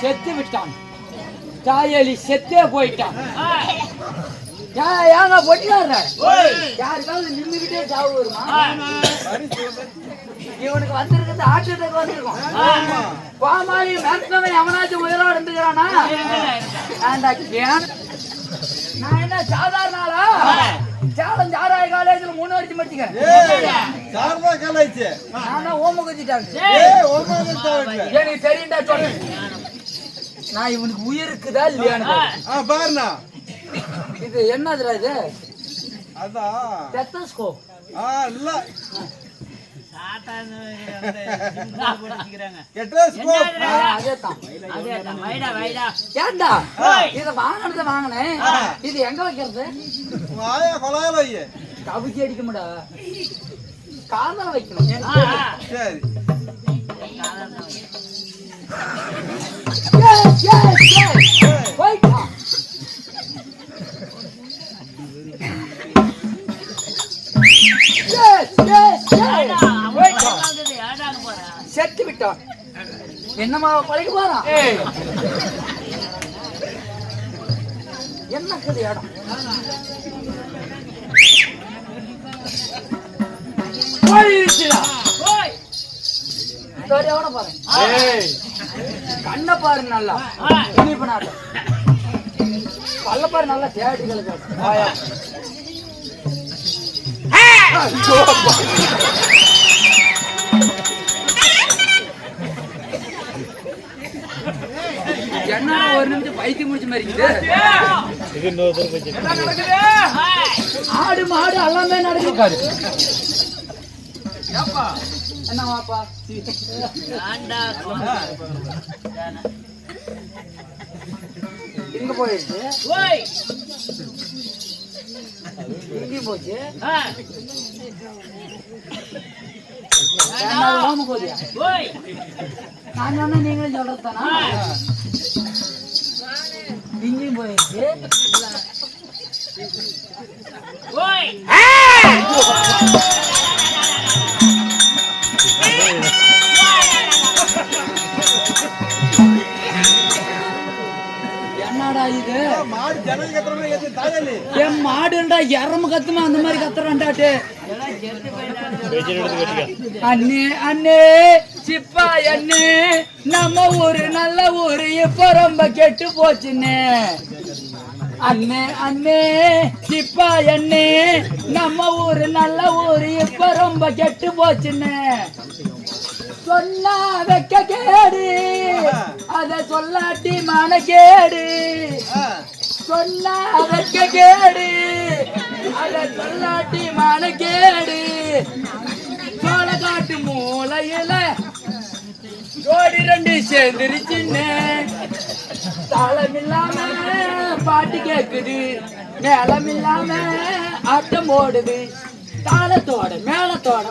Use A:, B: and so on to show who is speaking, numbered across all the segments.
A: செத்து விட்டான். தாயலி செத்தே போயிட்டான். ஏங்க பொட்டினாரு யாருக்காவது நின்றுகிட்டே சாவு வருமா? இவனுக்கு வந்திருக்கிறது ஆட்டத்துக்கு வந்திருக்கும். பாமாலி மேக்ஸிமம் எவனாச்சும் உயிரோடு இருந்துக்கிறானா? நான் என்ன சாதாரண ஆளா? சேலம் சாராய காலேஜ்ல மூணு வருஷம் படிச்சுக்கிறேன்.
B: சாரதா கலாய்ச்சி
A: நான் ஓம
B: சாவுக்கு
A: எனக்கு தெரியும்டா சொல்றேன். நான் இவனுக்கு உயிர் இருக்குதா இல்லையான்னு பாரு.
B: ஆ பாருண்ணா.
A: இது என்னதுடா இது?
B: அதான்.
A: டெத்தஸ்கோப்
B: ஆ இல்ல.
A: இத வாங்கினத வாங்கினேன் இது எங்க வைக்கிறது?
B: வாயா கொலால ஐயே
A: கவிச்சி அடிக்க முடியா காதல வைக்கணும்.
B: சரி.
A: விட்டான் என்னமா பழைக்க போறான் என்ன கது இடம் கண்ணை பாரு நல்லா. இனிப்பு நாட்டம் பல்ல பாரு நல்லா தேடி கலக்கு வாயா ஐயோ, அப்பா. என்ன ஒரு நிமிஷம் பைத்தியம் முடிச்ச மாதிரி ஆடு மாடு எல்லாமே நடக்குது என்ன வாப்பா இங்க போயிடுச்சு போச்சு? நான் சொன்னா நீங்களும் சொல்றதானா இங்கேயும் போயிடுச்சு என்னடா இது
B: மாடு ஜனல் கத்துறவங்க ஏத்து தாயலி
A: என் மாடுண்டா எரம கத்துமா அந்த மாதிரி கத்துறான்டாட்டு அண்ணே அண்ணே. சிப்பாயண்ணே நம்ம ஊரு நல்ல ஊரு இப்ப ரொம்ப கெட்டு போச்சுன்னு அண்ணே அண்ணே சிப்பா அண்ணே நம்ம ஊரு நல்ல ஊரு இப்ப ரொம்ப கெட்டு போச்சுன்னு சொன்னா வைக்க கேடு அத சொல்லாட்டி மன கேடு சொன்னா வைக்க கேடு அத சொல்லாட்டி மன கேடு சோளக்காட்டு மூளையில ஜோடி ரெண்டு சேர்ந்துருச்சுன்னு. தளமில்லாம பாட்டு கேக்குது. மேளம் ஆட்டம் போடுது தாளத்தோட மேளத்தோட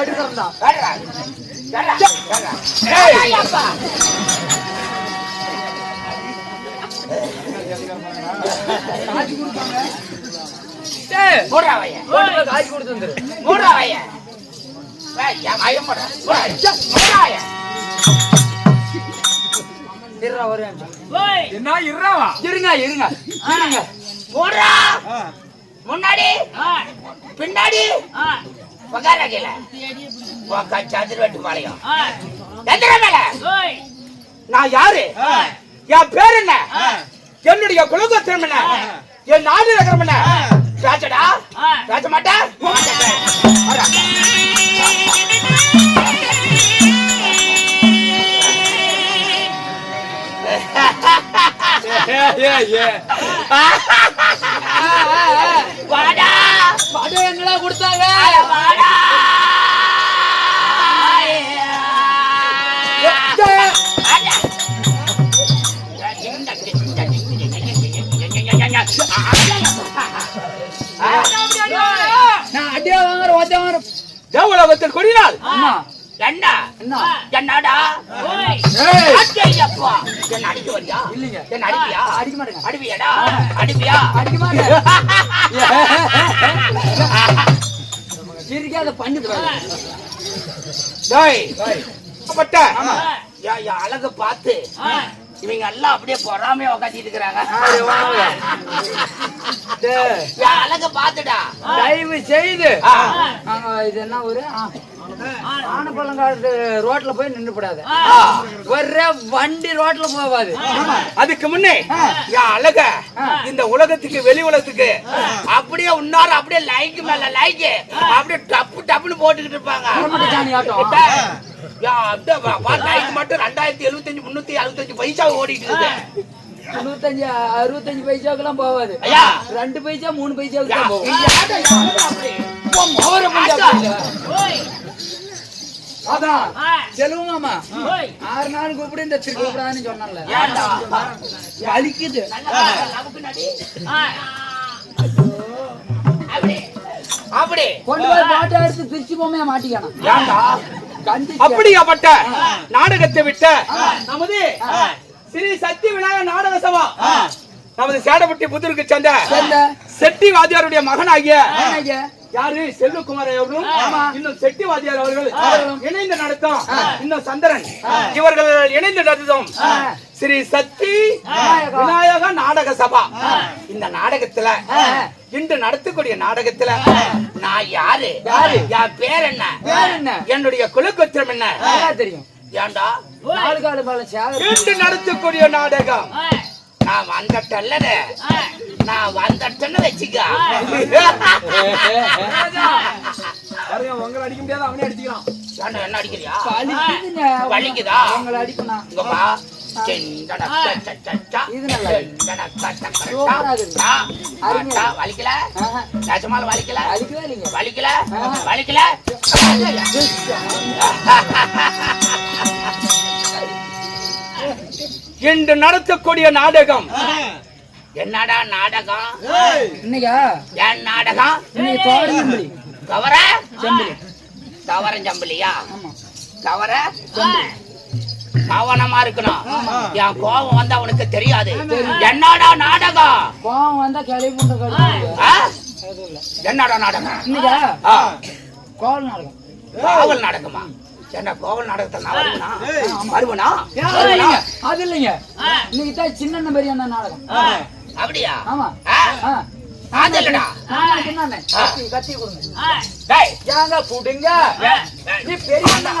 A: எடுக்கிறதா காய்ச்சி கொடுத்து வந்துரு. இருடா, ஒரு நிமிஷம்.
C: என்ன இருறாவா
A: இருங்க இருங்க. இருங்க.
D: முன்னாடி. பின்னாடி. உக்கார கீழ உக்கா சதுர்வட்டு மாலையம் எந்திர மேல நான் யாரு? என் பேர் என்ன? என்னுடைய குலகோத்திரம் என்ன? என் நாடு நகரம் என்ன? மாட்டேன் வாடா.
A: படு என்னடா கொடுத்தாங்க?
D: தேவலோகத்தில் கொடினால். என்ன?
A: என்ன?
D: என்னடா. அச்சையப்பா என்ன அடிக்க வரியா?
A: இல்லைங்க.
D: என்ன அடிப்பியா?
A: அடிக்க மாட்டேங்க.
D: அடிப்பியாடா? அடிப்பியா?
A: அடிக்க மாட்டேன் சிரிக்காத பண்ணி
D: டேய் பட்ட யா யா அழக பார்த்து. இவங்க எல்லாம் அப்படியே பொறாமையா உட்காந்துட்டு இருக்கிறாங்க. அழக பார்த்துடா.
A: தயவு செய்து. இது என்ன ஊரு ஆனப்பழங்காடு ரோட்ல போய் நின்று போடாத.
D: ஆ.
A: ஒரே வண்டி ரோட்ல போகாது
D: அதுக்கு முன்னே யா அழக இந்த உலகத்துக்கு வெளி உலகத்துக்கு அப்படியே உன்னாரு அப்படியே லைக் மேல லைக் அப்படியே டப்பு டப்புன்னு போட்டுக்கிட்டு இருப்பாங்க.
A: மட்டும்
D: ரெண்டாயிரத்தி எழுபத்தஞ்சு முன்னூத்தி அறுபத்தஞ்சு பைசா ஓடிட்டு இருக்கு
A: தொண்ணூத்தஞ்சு அறுபத்தஞ்சு பைசாக்கெல்லாம் போகாது
D: ஐயா.
A: ரெண்டு பைசா மூணு பைசாவுக்கு தான் போகும். அதான் செல்வம் மாமா. ஆறு நாள் கூப்பிடு இந்த திரு கூப்பிடாதுன்னு சொன்னான்ல.
D: ஏன்டா?
A: வலிக்குது.
D: அப்படி.
A: கொண்டு போய் போட்டோ எடுத்து திருச்சி பொம்மையா மாட்டிக்கானா
D: அப்படியாப்பட்ட நாடகத்தை விட்ட நமது ஸ்ரீ சக்தி விநாயகர் நாடக சபா. நமது சேடப்பட்டி புதருக்கு சேர்ந்த செட்டி வாத்தியாருடைய மகனாகிய. யாரு? செல்வகுமார் அவர்களும். இன்னும் செட்டி வாத்தியார் அவர்கள். இணைந்து நடத்தும். இன்னும் சந்திரன். இவர்கள் இணைந்து நடத்தும். ஸ்ரீ சக்தி
A: விநாயகா.
D: விநாயக நாடக சபா. இந்த நாடகத்துல. இன்று நடத்தக்கூடிய நாடகத்துல நான் யாரு?
A: யாரு?
D: என் பேர் என்ன? என்னுடைய குலகோத்திரம் என்ன?
A: தெரியும்.
D: ஏண்டா? நடத்தக்கூடிய நாடகம். நான் வந்துட்டல்லது நான் வந்துட்டேன்னு வச்சுக்க.
B: பாருங்க உங்களை அடிக்க முடியாது அவனே அடிச்சுக்கிறான்.
D: ஏன்டா, என்ன அடிக்கிறியா? வலிக்குதா?
A: உங்களை அடிக்கணும்
D: இங்க வா. செண்டடா, ச, ச, ச, இன்று நடத்தக்கூடிய நாடகம். என்னடா நாடகம்?
A: இன்னைக்கா
D: என் நாடகம்?
A: தோரணி செம்பலி
D: கவர
A: செம்பலி
D: கவரம் ஜம்பலியா?
A: ஆமா.
D: கவர கவனமா இருக்கணும். என் கோபம் வந்தா உனக்கு தெரியாது. என்னடா நாடகம்?
A: கோவம் வந்தா இல்ல.
D: என்னடா நாடகம்?
A: இன்னைக்கா கோவல் நாடகம்.
D: காவல் நாடகமா? என்ன கோவல் நாடகத்தை நான் வருவனா. வருவனா?
A: அது இல்லைங்க. இன்னைக்கு தான் சின்ன பெரிய நாடகம்.
D: அப்படியா?
A: ஆமா.
D: அது இல்லடா.
A: கத்தி கத்தி கொடுங்க.
D: டேய்
A: ஏங்க. நீ பெரிய அண்ணா.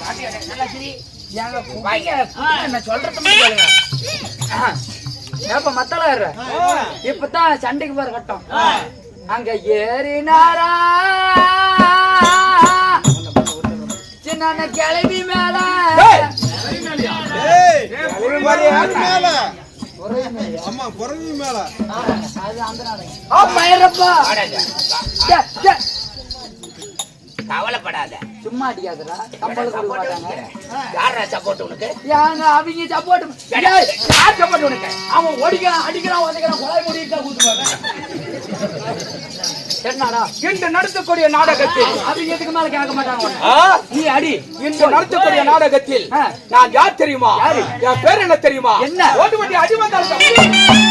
D: காட்டியா, டேய், நல்லா சிரி.
A: ஏங்க. குடுங்க, நான் சொல்றது கேளுங்க. ஏப்பா? இப்பதான் சண்டைக்கு போற கட்டம். அங்க ஏறினாரா? சின்ன கிளவி மேல.
B: மேல.
A: டே.
D: கவலைப்படாத.
A: சும்மா அடிக்காதடா. கொடுக்க மாட்டாங்க.
D: யாரா சப்போர்ட் உனக்கு?
A: ஏங்க அவங்க சப்போர்ட்
D: யார் சப்போர்ட் உனக்கு?
A: அவன் ஓடிக்கிறான் அடிக்கிறான் உதைக்கிறான் கொலை முடிட்டா என்னடா
D: இன்று நடத்தக்கூடிய நாடகத்தில்
A: அவங்க எதுக்கு மேல கேட்க மாட்டாங்க? நீ அடி
D: இன்று நடத்தக்கூடிய நாடகத்தில். நான் யார் தெரியுமா? என் பேர் என்ன தெரியுமா
A: என்ன?
D: ஓட்டு வண்டி அடி வந்தாலும்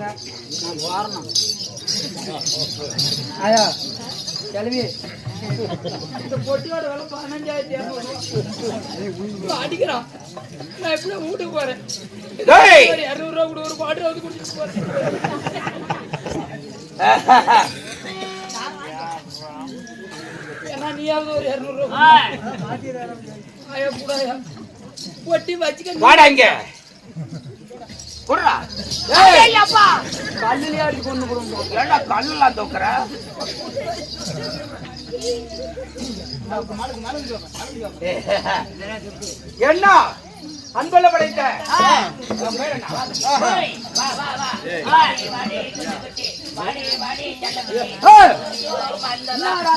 A: நான் வாரணும். ஐயா கிளவி. இந்த பொட்டியோட விலை பதினஞ்சாயிரத்தி இரநூறுவா அடிக்கிறான் நான் எப்படி வீட்டுக்கு போறேன். இரநூறுவா கூட ஒரு பாட்டு வந்து குடிச்சிட்டு போறேன். ஏன்னா நீயாவது ஒரு இரநூறுவா கூடாயா பொட்டி வச்சுக்க
D: வாடா இங்க. குடுறா
A: ஏய். அப்பா. கல்லுலயே அடிச்சு கொண்டு
D: கல்லெல்லாம் தூக்குற? என்ன? அன்புள்ள படைத்த?
A: என்னடா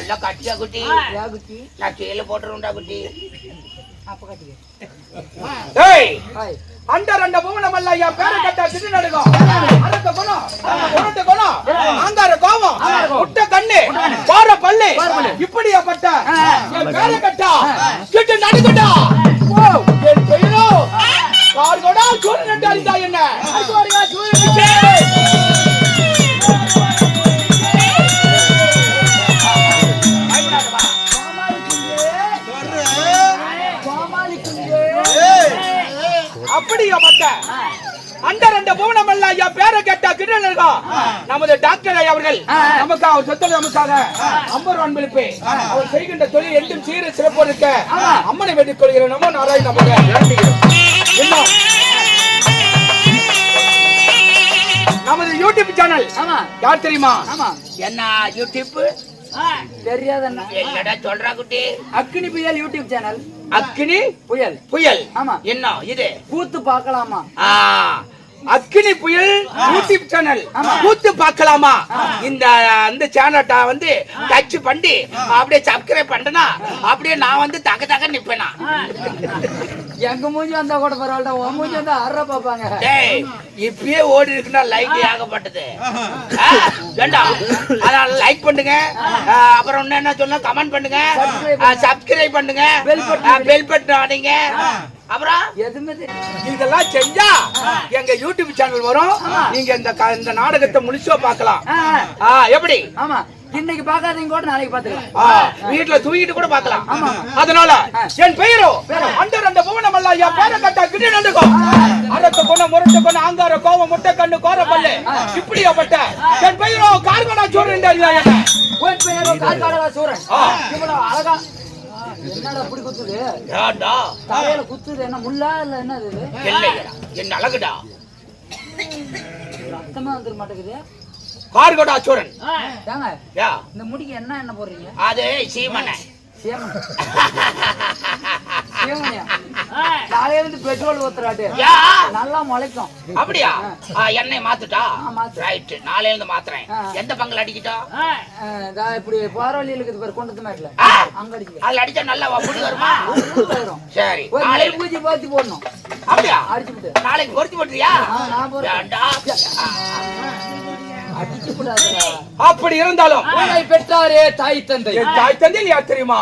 D: நல்ல கட்டியா குட்டி. நான் கீழே போட்டுருண்டா குட்டி. அந்த ரெண்டு மூணம் அல்ல என் பேரை கட்டா அரக்க குணம் உரட்டு குணம் ஆங்கார கோபம் முட்டை கண்ணு பாற பல்லு. இப்படியாப்பட்ட என் பேரை கட்டா கிட்டு நடுக்கட்டா என் பெயரோ? சூரியன் என்று அறிந்தா என்ன? அப்படியாப்பட்ட அந்த ரெண்டு பூவனம் அல்ல ஐயா பேரை கேட்டா இருக்கும் நமது டாக்டர் ஐயா அவர்கள் நமக்கு அவர் சொத்து நமக்காக அம்பர் அன்பளிப்பு அவர் செய்கின்ற தொழில் என்றும் சீர சிறப்பு இருக்க. அம்மனை வேண்டிக் கொள்கிறேன் நம்ம நாராயண நமக்கு நமது யூடியூப் சேனல். யார் தெரியுமா? என்ன யூடியூப்
A: தெரியாத
D: என்னடா சொல்றா குட்டி?
A: அக்னி புயல் யூடியூப் சேனல்.
D: அக்கினி
A: புயல்.
D: புயல்.
A: ஆமா.
D: என்ன இது?
A: கூத்து பார்க்கலாமா?
D: ஆ, அக்கினி புயல் யூடியூப் சேனல். கூத்து பார்க்கலாமா? இந்த அந்த சேனல்ட்ட வந்து டச் பண்ணி அப்படியே சப்ஸ்கிரைப் பண்ணனா அப்படியே நான் வந்து தக தக நிப்பேனா?
A: எங்க மூஞ்சி வந்தா கூட பரவாயில்ல உன் மூஞ்சி வந்தா ஆறா பாப்பாங்க
D: டேய் இப்பயே ஓடி இருக்குன்னா லைக் ஆகப்பட்டது லைக் பண்ணுங்க. அப்புறம் என்ன சொன்னா கமெண்ட் பண்ணுங்க. சப்ஸ்கிரைப் பண்ணுங்க. பெல் பட்டன் அடிங்க. அப்புறம்?
A: எதுவுமே.
D: இதெல்லாம் செஞ்சா எங்க யூடியூப் சேனல் வரும். நீங்க இந்த இந்த நாடகத்தை முழுசா பார்க்கலாம். எப்படி?
A: ஆமா. இன்னைக்கு பாக்காதீங்க கூட நாளைக்கு பாத்துக்கலாம்
D: வீட்டுல தூங்கிட்டு கூட பார்க்கலாம். அதனால என் பெயரோ? அந்த ரெண்டு புவனம் அல்ல என் பேரை கட்டா கிட்ட நண்டுக்கும் அரக்க குணம் முரட்டு குணம் ஆங்கார கோவம் முட்டை கண்ணு கோர பல்லு இப்படியாப்பட்ட என்
A: உன் சூரன். இவ்வளவு அழகா என்னடா அப்படி குத்துது
D: ஏண்டா
A: தலையில குத்துது என்ன முள்ளா இல்ல என்னது இது
D: இல்லையடா என் அழகுடா
A: ரத்தமே வந்துட மாட்டேங்குது
D: கார்கடா சோரன்
A: ஏங்க
D: யா
A: இந்த முடிக்கு என்ன என்ன போடுறீங்க
D: அது சீமனை
A: இருந்து பெட்ரோல் ஊத்துறாட்டு.
D: யா?
A: நல்லா முளைக்கும்.
D: அப்படியா? எண்ணெய் மாத்துட்டா. ரைட் நாளையில இருந்து மாத்துறேன். எந்த பங்குல அடிக்கிட்டா?
A: இப்படி போற வழியில இருக்குது பாரு கொண்டு மேட்ல. அங்க அடிக்க.
D: அதுல அடிச்சா நல்லா வப்புடி வருமா?
A: போயிடும்
D: சரி
A: நெல் பூச்சி பார்த்து போடணும்.
D: அப்படியா?
A: அடிச்சு விட்டு.
D: நாளைக்கு பொருத்தி போட்டுறியா?
A: நான் போடுறேன்.
D: அப்படி இருந்தாலும்
A: பெற்றாரே தாய் தந்தை.
D: என் தாய் தந்தை யார் தெரியுமா?